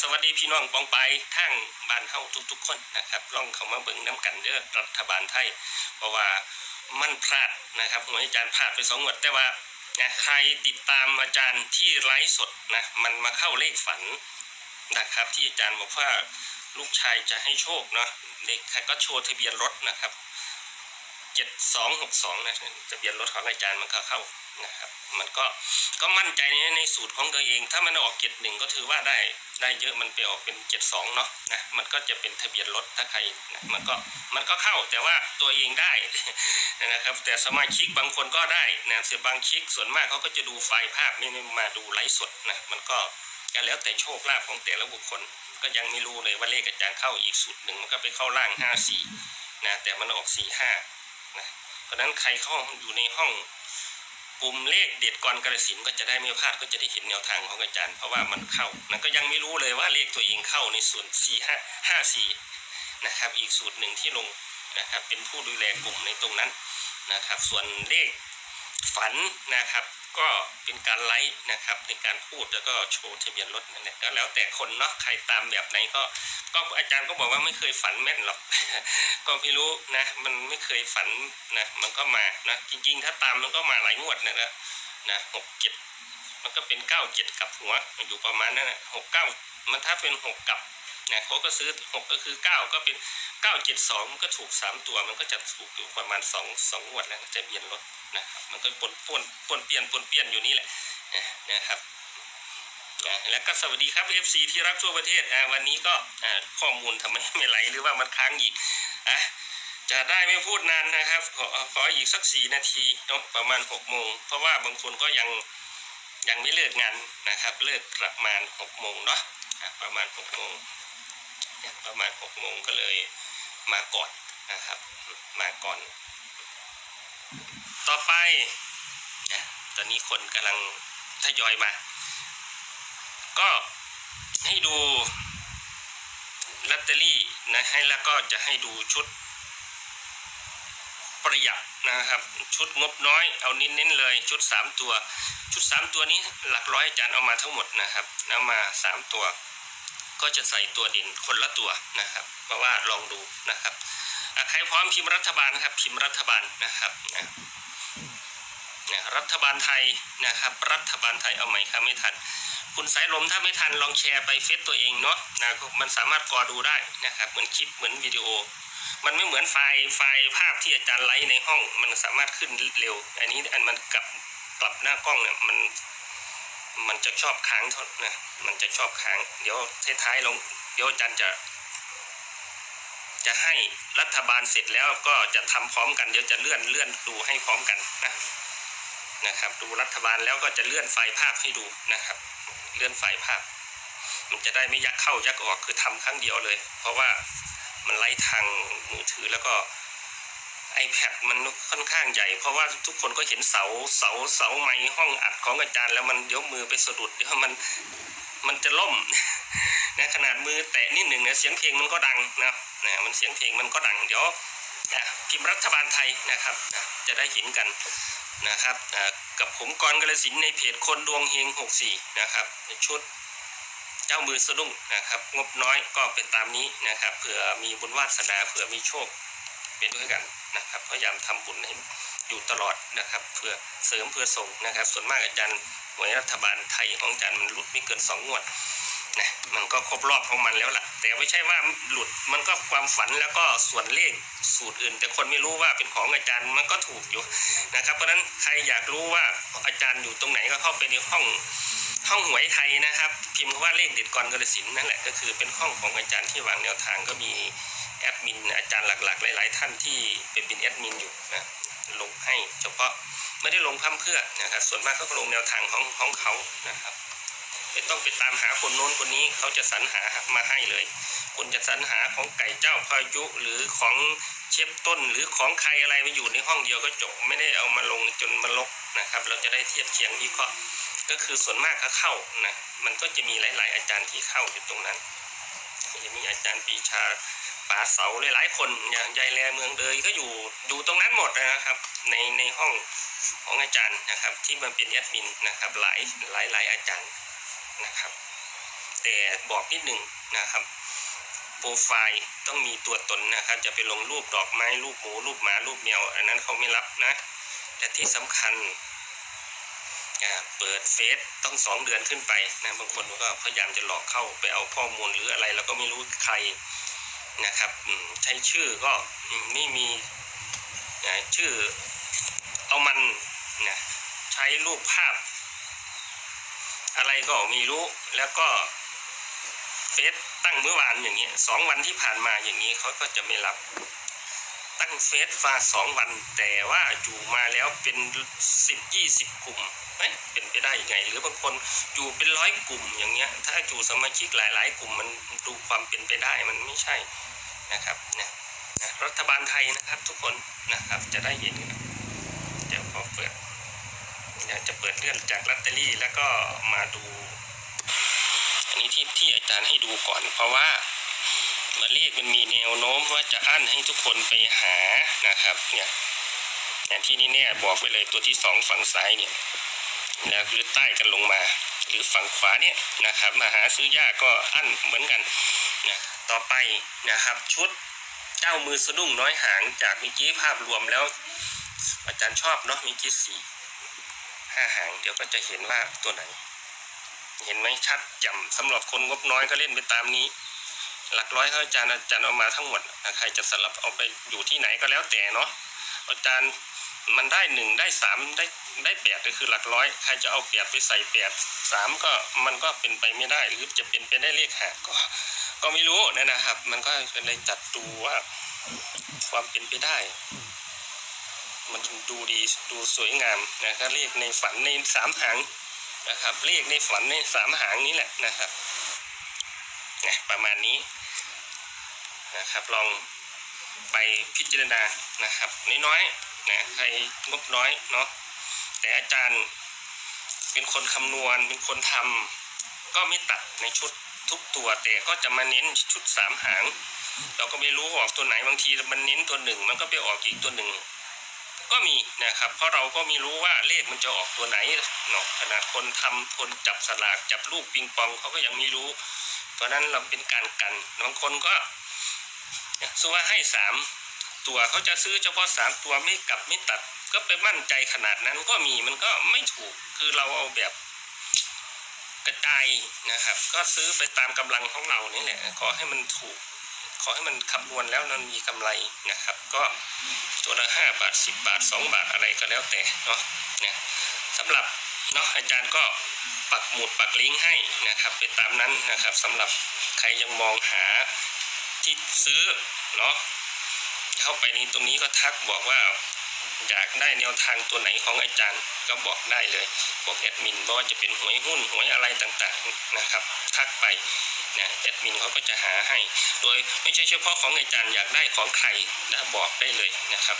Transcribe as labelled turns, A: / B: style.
A: สวัสดีพี่น้องปองไปทางบ้านเฮาทุกๆ คนนะครับลองเข้ามาเบิ่งน้ำกันเด้อรัฐบาลไทย เพราะว่ามันพลาดนะครับหัวอาจารย์พลาดไปสองงวดแต่ว่านะใครติดตามอาจารย์ที่ไลฟ์สดนะมันมาเข้าเลขฝันนะครับ ที่อาจารย์บอกว่าลูกชายจะให้โชคเนาะเด็กก็โชว์ทะเบียนรถนะครับ เจ็ดสองหกสองนะทะเบียนรถของอาจารย์มันก็เข้านะครับ มันก็ก็มั่นใจในในสูตรของตัวเอง ถ้ามันออกเจ็ดหนึ่งก็ถือว่าได้ได้เยอะมันไปออกเป็นเจ็ดสองเนาะนะมันก็จะเป็นทะเบียนรถถ้าใครนะมันก็มันก็เข้าแต่ว่าตัวเองได้นะครับ แต่สมาชิกบางคนก็ได้นะส่วนบางชิกส่วนมากเขาก็จะดูไฟล์ภาพไม่ไม่มาดูไลฟ์สดนะมันก็ก็แล้วแต่โชคลาภของแต่ละบุคคลก็ยังไม่รู้เลยว่าเลขอาจารย์เข้าอีกสูตรหนึ่งมันก็ไปเข้าล่างห้าสี่นะแต่มันออกสี่ห้า นะเพราะนั้นใครเข้าอยู่ในห้องปุ่มเลขเด็ดกรกระสินก็จะได้ไม่พลาดก็จะได้เห็นแนวทางของอาจารย์เพราะว่ามันเข้านะก็ยังไม่รู้เลยว่าเลขตัวเองเข้าในส่วน4554นะครับอีกสูตรหนึ่งที่ลงนะครับเป็นผู้ดูแลกลุ่มในตรงนั้นนะครับ ส่วนเลขฝันนะครับ ก็เป็นการไลฟ์นะครับในการพูดแล้วก็โชว์ทะเบียนรถนั่นแหละก็แล้วแต่คนเนาะใครตามแบบไหนก็ก็อาจารย์ก็บอกว่าไม่เคยฝันแม่นหรอก ก็ไม่รู้นะมันไม่เคยฝันนะมันก็มานะจริงๆ ถ้าตามมันก็มาหลายงวดนะนะนะหกเจ็ดมันก็เป็นเก้าเจ็ดกับหัวมันอยู่ประมาณนั้นนะหกเก้ามันถ้าเป็นหกกับนะเขาก็ซื้อหกก็คือเก้าก็เป็น เก้าเจ็ดสองมันก็ถูกสามตัวมันก็จะถูกอยู่ประมาณสองสองงวดแล้วจะเบียนรถนะครับมันก็ปนป่วนปนเปลี่ยนปนเปลี่ยนอยู่นี่แหละนะครับแล้วก็สวัสดีครับ FC ที่รักทั่วประเทศวันนี้ก็ข้อมูลทำไมไม่ไหลหรือว่ามันค้างอีกอะจะได้ไม่พูดนานนะครับ ขอขออีกสักสี่นาทีเนาะประมาณหกโมงเพราะว่าบางคนก็ยังยังไม่เลิกงานนะครับ เลิกประมาณหกโมงเนาะประมาณหกโมงประมาณหกโมงก็เลย มาก่อนนะครับ มาก่อน ต่อไปเนี่ยตอนนี้คนกำลังทยอยมา ก็ให้ดูลอตเตอรี่นะให้แล้วก็จะให้ดูชุดประหยัดนะครับ ชุดงบน้อยเอาเน้นๆเลยชุดสามตัว ชุดสามตัวนี้หลักร้อยอาจารย์เอามาทั้งหมดนะครับเอามาสามตัว ก็จะใส่ตัวเด่นคนละตัวนะครับเพราะว่าลองดูนะครับใครพร้อมพิมพ์รัฐบาลครับพิมพ์รัฐบาลนะครับรัฐบาลไทยนะครับ รัฐบาลไทยเอาใหม่ครับไม่ทัน คุณสายลมถ้าไม่ทันลองแชร์ไปเฟซตัวเองเนาะนะมันสามารถกอดูได้นะครับเหมือนคลิปเหมือนวิดีโอ มันไม่เหมือนไฟล์ไฟล์ภาพที่อาจารย์ไลฟ์ในห้อง มันสามารถขึ้นเร็ว อันนี้อันมันกลับกลับหน้ากล้องเนี่ยมัน มันจะชอบค้างเท่านะมันจะชอบค้าง เดี๋ยวท้ายๆลงเดี๋ยวอาจารย์จะ จะให้รัฐบาลเสร็จแล้วก็จะทำพร้อมกันเดี๋ยวจะเลื่อนเลื่อนดูให้พร้อมกันนะนะครับ ดูรัฐบาลแล้วก็จะเลื่อนไฟล์ภาพให้ดูนะครับ เลื่อนไฟล์ภาพ มันจะได้ไม่ยักเข้ายักออกคือทำครั้งเดียวเลย เพราะว่ามันไล่ทางมือถือแล้วก็ iPad มันค่อนข้างใหญ่ เพราะว่าทุกคนก็เห็นเสาเสาเสาไม้ห้องอัดของอาจารย์แล้วมันเดี๋ยวมือไปสะดุดเดี๋ยวมันมันจะล่มนะขนาดมือแตะนิดหนึ่งเนี่ยเสียงเพลงมันก็ดังนะนะมันเสียงเพลงมันก็ดังเดี๋ยวนะพิมพ์รัฐบาลไทยนะครับนะจะได้เห็นกันนะครับอ่ากับผมกรกระสินในเพจคนดวงเฮง64นะครับในชุดเจ้ามือสะดุ้งนะครับ งบน้อยก็เป็นตามนี้นะครับเผื่อมีบุญวาสนาเผื่อมีโชค เป็นด้วยกันนะครับพยายามทำบุญให้อยู่ตลอดนะครับเพื่อเสริมเพื่อส่งนะครับ ส่วนมากอาจารย์หวยรัฐบาลไทยของอาจารย์มันหลุดไม่เกินสองงวดนะมันก็ครบรอบของมันแล้วล่ะ แต่ไม่ใช่ว่าหลุดมันก็ความฝันแล้วก็ส่วนเลขสูตรอื่น แต่คนไม่รู้ว่าเป็นของอาจารย์มันก็ถูกอยู่นะครับ เพราะฉะนั้นใครอยากรู้ว่าอาจารย์อยู่ตรงไหนก็เข้าไปในห้องห้องหวยไทยนะครับ พิมพ์ว่าเลขเด็ดกรกระสินนั่นแหละก็คือเป็นห้องของอาจารย์ที่วางแนวทางก็มี แอดมินอาจารย์หลักๆ หลาย ๆ ท่านที่เป็นเป็นแอดมินอยู่นะลงให้เฉพาะไม่ได้ลงพร่ำเพื่อนะครับส่วนมากเขาก็ลงแนวทางของของเขานะครับไม่ต้องไปตามหาคนโน้นคนนี้เขาจะสรรหามาให้เลย คุณจะสรรหาของไก่เจ้าพายุหรือของเชฟต้นหรือของใครอะไรมาอยู่ในห้องเดียวก็จบไม่ได้เอามาลงจนมันลกนะครับ เราจะได้เทียบเคียงวิเคราะห์ก็คือส่วนมากก็เข้านะมันก็จะมีหลาย ๆ อาจารย์ที่เข้าอยู่ตรงนั้นจะมีอาจารย์ปีชาาเสาหลายๆคนอย่างยายแลเมืองเดยก็อยู่อยู่ตรงนั้นหมดนะครับ ในในห้องของอาจารย์นะครับ ที่มันเป็นแอดมินนะครับ หลายหลายหลายอาจารย์นะครับ แต่บอกนิดหนึ่งนะครับโปรไฟล์ต้องมีตัวตนนะครับ จะไปลงรูปดอกไม้รูปหมูรูปหมารูปแมวอันนั้นเขาไม่รับนะ แต่ที่สำคัญเปิดเฟซต้องสองเดือนขึ้นไปนะบางคนก็พยายามจะหลอกเข้าไปเอาข้อมูลหรืออะไร แล้วก็ไม่รู้ใคร นะครับใช้ชื่อก็ไม่มีชื่อเอามันนะใช้รูปภาพ อะไรก็มีรู้แล้วก็เฟซตั้งเมื่อวานอย่างเงี้ยสองวันที่ผ่านมาอย่างนี้เขาก็จะไม่รับ ตั้งเฟซมาสองวัน แต่ว่าอยู่มาแล้วเป็นสิบยี่สิบกลุ่มเป็นไปได้ยังไง หรือบางคนอยู่เป็นร้อยกลุ่มอย่างเงี้ย ถ้าอยู่สมาชิกหลาย ๆ กลุ่มมันดูความเป็นไปได้มันไม่ใช่นะครับเนี่ยนะรัฐบาลไทยนะครับทุกคนนะครับจะได้เห็นเดี๋ยวขอเปิดเดี๋ยวจะเปิดเลื่อนจากลอตเตอรี่แล้วก็มาดู อันนี้ที่ที่อาจารย์ให้ดูก่อนเพราะว่า มาเลขมันมีแนวโน้มว่าจะอั้นให้ทุกคนไปหานะครับเนี่ยอย่ที่นี่แน่บอกไว้เลยตัวที่สองฝั่งซ้ายเนี่ยแล้วหรือใต้กันลงมา หรือฝั่งขวาเนี่ยนะครับมาหาซื้อยากก็อั้นเหมือนกันนะต่อไปนะครับชุดเจ้ามือสะดุ้งน้อยหางจากเมื่อกี้ภาพรวมแล้ว อาจารย์ชอบเนาะเมื่อกี้สี่ห้าหางเดี๋ยวก็จะเห็นว่าตัวไหน เห็นไหมชัดจ่มสำหรับคนงบน้อยก็เล่นไปตามนี้ หลักร้อยเขาอาจารย์อาจารย์เอามาทั้งหมดนะใครจะสลับเอาไปอยู่ที่ไหนก็แล้วแต่เนาะอาจารย์มันได้หนึ่งได้สามได้ได้แปดก็คือหลักร้อย ใครจะเอาแปดไปใส่แปดสามก็มันก็เป็นไปไม่ได้หรือจะเป็นไปได้เลขหาก็ก็ไม่รู้นะนะครับ มันก็เลยจัดดูว่าความเป็นไปได้ มันดูดีดูสวยงามนะครับเลขในฝันในสามหางนะครับเลขในฝันในสามหางนี้แหละนะครับประมาณนี้ นะครับลองไปพิจารณานะครับน้อยๆนะใครงบน้อยเนาะแต่อาจารย์เป็นคนคำนวณเป็นคนทำก็ไม่ตัดในชุดทุกตัว แต่ก็จะมาเน้นชุดสามหาง เราก็ไม่รู้ออกตัวไหนบางทีมันเน้นตัวหนึ่งมันก็ไปออกอีกตัวหนึ่งก็มีนะครับ เพราะเราก็ไม่รู้ว่าเลขมันจะออกตัวไหนเนาะขนาดคนทำคนจับสลากจับลูกปิงปองเขาก็ยังไม่รู้ เพราะนั้นเราเป็นการกันบางคนก็ สมมติว่าให้สามตัวเขาจะซื้อเฉพาะสามตัวไม่กลับไม่ตัด ก็ไปมั่นใจขนาดนั้นก็มีมันก็ไม่ถูกคือเราเอาแบบกระจายนะครับ ก็ซื้อไปตามกำลังของเรานี่แหละขอให้มันถูก ขอให้มันคำนวณแล้วมันมีกำไรนะครับ ก็ตัวละห้าบาทสิบบาทสองบาทอะไรก็แล้วแต่เนาะเนี่ยสำหรับเนาะอาจารย์ก็ปักหมุดปักลิงก์ให้นะครับเป็นตามนั้นนะครับสำหรับใครยังมองหา ที่ซื้อเนาะเข้าไปในตรงนี้ก็ทักบอกว่าอยากได้แนวทางตัวไหนของอาจารย์ก็บอกได้เลยบอกแอดมินเพราะว่าจะเป็นหวยหุ้นหวยอะไรต่างๆนะครับทักไปนะแอดมินเขาก็จะหาให้ โดยไม่ใช่เฉพาะของอาจารย์อยากได้ของใครนะบอกได้เลยนะครับ